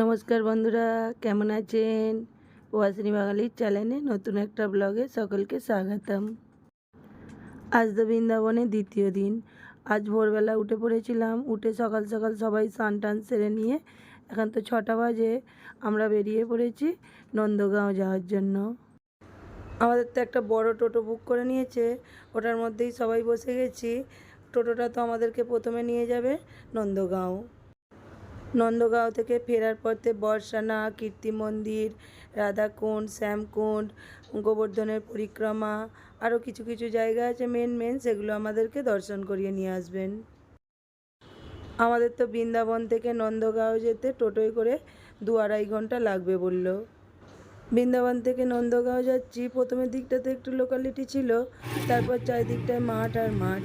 নমস্কার বন্ধুরা, কেমন আছেন? ওয়াসিনী বাঙালির চ্যানেলে নতুন একটা ব্লগে সকলকে স্বাগতম। আজ তো বৃন্দাবনে দ্বিতীয় দিন। আজ ভোরবেলা উঠে পড়েছিলাম, উঠে সকাল সকাল সবাই স্নান টান সেরে নিয়ে এখন তো ছটা বাজে, আমরা বেরিয়ে পড়েছি নন্দগাঁও যাওয়ার জন্য। আমাদের তো একটা বড় টোটো বুক করে নিয়েছে, ওটার মধ্যেই সবাই বসে গেছি। টোটোটা তো আমাদেরকে প্রথমে নিয়ে যাবে নন্দগাঁও। নন্দগাঁও থেকে ফেরার পথে বর্ষানা, কীর্তি মন্দির, রাধাকুণ্ড, শ্যামকুণ্ড, গোবর্ধনের পরিক্রমা, আরও কিছু কিছু জায়গা আছে মেন মেন সেগুলো আমাদেরকে দর্শন করিয়ে নিয়ে আসবেন। আমাদের তো বৃন্দাবন থেকে নন্দগাঁও যেতে টোটোয় করে দু আড়াই ঘণ্টা লাগবে বলল। বৃন্দাবন থেকে নন্দগাঁও যাচ্ছি প্রথমের দিকটাতে একটু লোকালিটি ছিল, তারপর চারিদিকটায় মাঠ আর মাঠ।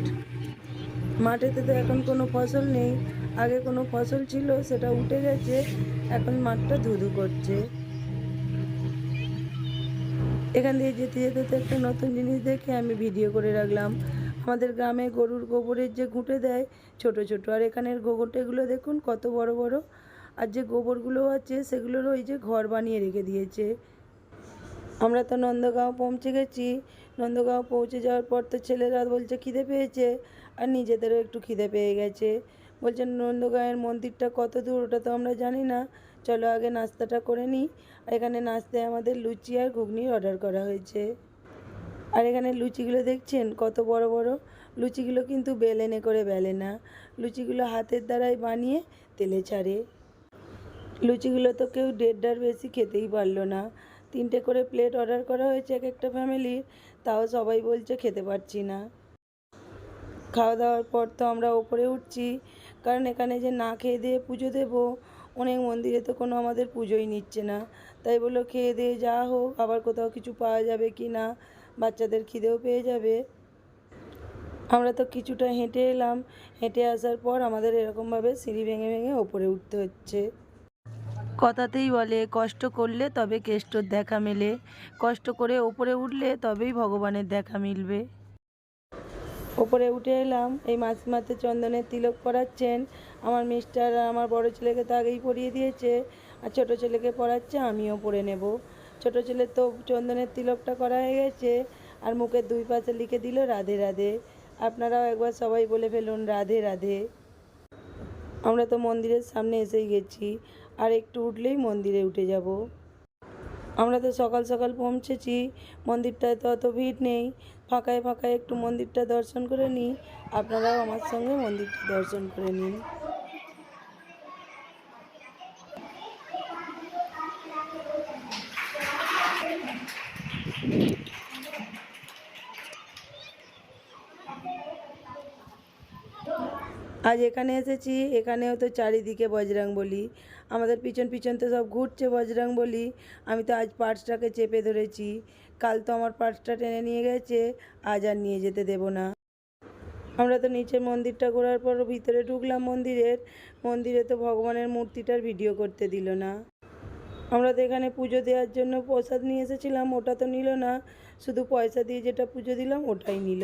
মাঠেতে তো এখন কোনো ফসল নেই আগে কোনো ফসল ছিল, সেটা উঠে গেছে, এখন মাঠটা ধুধু করছে। এখান দিয়ে যেতে যেতে তো একটা নতুন জিনিস দেখে আমি ভিডিও করে রাখলাম। আমাদের গ্রামে গরুর গোবরের যে ঘুঁটে দেয়, ছোট ছোট। আর এখানের গোবরটেগুলো দেখুন, কত বড় বড়। আর যে গোবরগুলো আছে, সেগুলোর ওই যে ঘর বানিয়ে রেখে দিয়েছে। আমরা তো নন্দগাঁও পৌঁছে গেছি। নন্দগাঁও পৌঁছে যাওয়ার পর তো ছেলেরা বলছে, খিদে পেয়েছে। আর নিজেদেরও একটু খিদে পেয়ে গেছে। বলছেন নন্দগাঁয়ের মন্দিরটা কত দূর ওটা তো আমরা জানি না। চলো আগে নাস্তাটা করে নিই। আর এখানে নাস্তায় আমাদের লুচি আর ঘুগনির অর্ডার করা হয়েছে। আর এখানে লুচিগুলো দেখছেন? কত বড় বড়। লুচিগুলো কিন্তু বেলেনে করে বেলে না। লুচিগুলো হাতের দ্বারাই বানিয়ে তেলে ছাড়ে। লুচিগুলো তো কেউ দেড়টার বেশি খেতেই পারল না। তিনটে করে প্লেট অর্ডার করা হয়েছে এক একটা ফ্যামিলির। তাও সবাই বলছে খেতে পারছি না। খাওয়া দাওয়ার পর তো আমরা ওপরে উঠছি। কারণ এখানে যে না খেয়ে দিয়ে পুজো দেবো, অনেক মন্দিরে তো কোনো আমাদের পুজোই নিচ্ছে না। তাই বলল, খেয়ে দিয়ে যা হোক, আবার কোথাও কিছু পাওয়া যাবে কি না? বাচ্চাদের খিদেও পেয়ে যাবে। আমরা তো কিছুটা হেঁটে এলাম। হেঁটে আসার পর আমাদের এরকমভাবে সিঁড়ি ভেঙে ভেঙে ওপরে উঠতে হচ্ছে। কথাতেই বলে, কষ্ট করলে তবে কেষ্টর দেখা মেলে। কষ্ট করে ওপরে উঠলে তবেই ভগবানের দেখা মিলবে। ওপরে উঠে এলাম। এই মাসিমাতে চন্দনের তিলক পরাচ্ছেন। আমার মিস্টার আমার বড় ছেলেকে তো আগেই পরিয়ে দিয়েছে। আর ছোট ছেলেকে পরাচ্ছে, আমিও পরে নেব। ছোট ছেলের তো চন্দনের তিলকটা করা হয়ে গেছে। আর মুখের দুই পাশে লিখে দিল, রাধে রাধে। আপনারাও একবার সবাই বলে ফেলুন, রাধে রাধে। আমরা তো মন্দিরের সামনে এসেই গেছি। আর একটু উঠলেই মন্দিরে উঠে যাব। আমরা তো সকাল সকাল পৌঁছেছি মন্দিরটায় তো অত ভিড় নেই। ফাঁকায় ফাঁকায় একটু মন্দিরটা দর্শন করে নিই। আপনারাও আমার সঙ্গে মন্দিরটা দর্শন করে নিন। আজ এখানে এসেছি এখানেও তো চারিদিকে বজরাং বলি। আমাদের পিছন পিছন তো সব ঘুরছে বজরাং বলি। আমি তো আজ পার্সটাকে চেপে ধরেছি। কাল তো আমার পার্সটা টেনে নিয়ে গেছে, আজ আর নিয়ে যেতে দেব না। আমরা তো নিচে মন্দিরটা ঘোরার পর ভিতরে ঢুকলাম মন্দিরের। মন্দিরে তো ভগবানের মূর্তিটার ভিডিও করতে দিল না। আমরা তো এখানে পুজো দেওয়ার জন্য প্রসাদ নিয়ে এসেছিলাম, ওটা তো নিল না। শুধু পয়সা দিয়ে যেটা পুজো দিলাম, ওটাই নিল।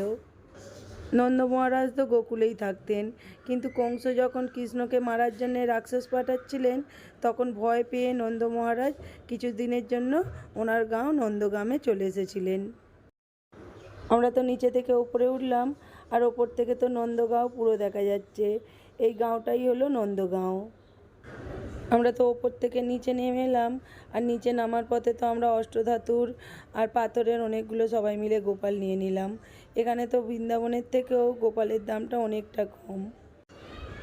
নন্দ মহারাজ তো গোকুলেই থাকতেন। কিন্তু কংস যখন কৃষ্ণকে মারার জন্যে রাক্ষস পাঠাচ্ছিলেন, তখন ভয় পেয়ে নন্দ মহারাজ কিছু দিনের জন্য ওনার গাঁও নন্দগ্রামে চলে এসেছিলেন। আমরা তো নিচে থেকে ওপরে উঠলাম, আর ওপর থেকে তো নন্দগাঁও পুরো দেখা যাচ্ছে। এই গাঁওটাই হলো নন্দগাঁও। আমরা তো ওপর থেকে নিচে নেমে এলাম, আর নিচে নামার পথে তো আমরা অষ্টধাতুর আর পাথরের অনেকগুলো সবাই মিলে গোপাল নিয়ে নিলাম। এখানে তো বৃন্দাবনের থেকেও গোপালের দামটা অনেকটা কম।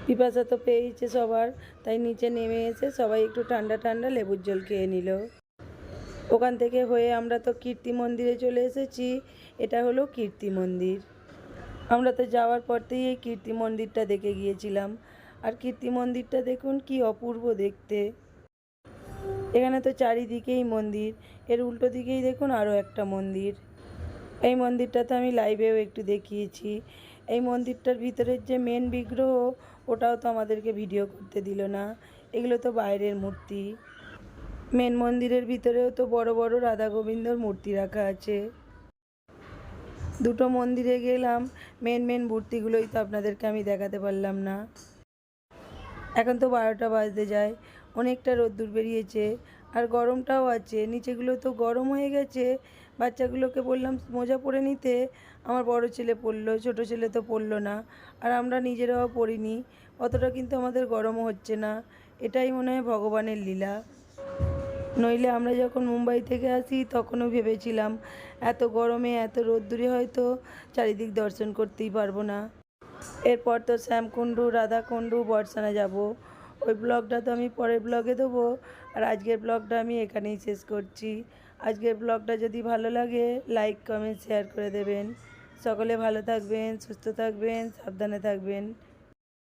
পিপাসা তো পেয়েছে সবার, তাই নিচে নেমে এসে সবাই একটু ঠান্ডা ঠান্ডা লেবুর জল খেয়ে নিল। ওখান থেকে হয়ে আমরা তো কীর্তি মন্দিরে চলে এসেছি, এটা হলো কীর্তি মন্দির। আমরা তো যাওয়ার পরতেই এই কীর্তি মন্দিরটা দেখে গিয়েছিলাম। আর কীর্তি মন্দিরটা দেখুন, কি অপূর্ব দেখতে। এখানে তো চারিদিকেই মন্দির, এর উল্টো দিকেই দেখুন আরও একটা মন্দির। এই মন্দিরটাতে আমি লাইভেও একটু দেখিয়েছি। এই মন্দিরটার ভিতরের যে মেন বিগ্রহ, ওটাও তো আমাদেরকে ভিডিও করতে দিল না। এগুলো তো বাইরের মূর্তি। মেন মন্দিরের ভিতরেও তো বড় বড় রাধা গোবিন্দর মূর্তি রাখা আছে। দুটো মন্দিরে গেলাম মেন মেন মূর্তিগুলোই তো আপনাদেরকে আমি দেখাতে পারলাম না। এখন তো বারোটা বাজতে যায়, অনেকটা রোদ্দুর বেরিয়েছে আর গরমটাও আছে। নিচেগুলো তো গরম হয়ে গেছে। বাচ্চাগুলোকে বললাম, মোজা পরে নিতে। আমার বড় ছেলে পরলো, ছোট ছেলে তো পরলো না। আর আমরা নিজেরাও পরিনি, অতটা কিন্তু আমাদের গরমও হচ্ছে না। এটাই মনে হয় ভগবানের লীলা। নইলে আমরা যখন মুম্বাই থেকে আসি, তখনও ভেবেছিলাম, এত গরমে, এত রোদ্দুরে হয়তো চারিদিক দর্শন করতেই পারব না। এরপর তো শ্যামকুণ্ডু রাধাকুণ্ডু বর্ষানা যাব। ওই ব্লগটা তো আমি পরের ব্লগে দেবো। আর আজকের ব্লগটা আমি এখানেই শেষ করছি। আজকের ব্লগটা যদি ভালো লাগে, লাইক, কমেন্ট, শেয়ার করে দেবেন। সকলে ভালো থাকবেন, সুস্থ থাকবেন, সাবধানে থাকবেন।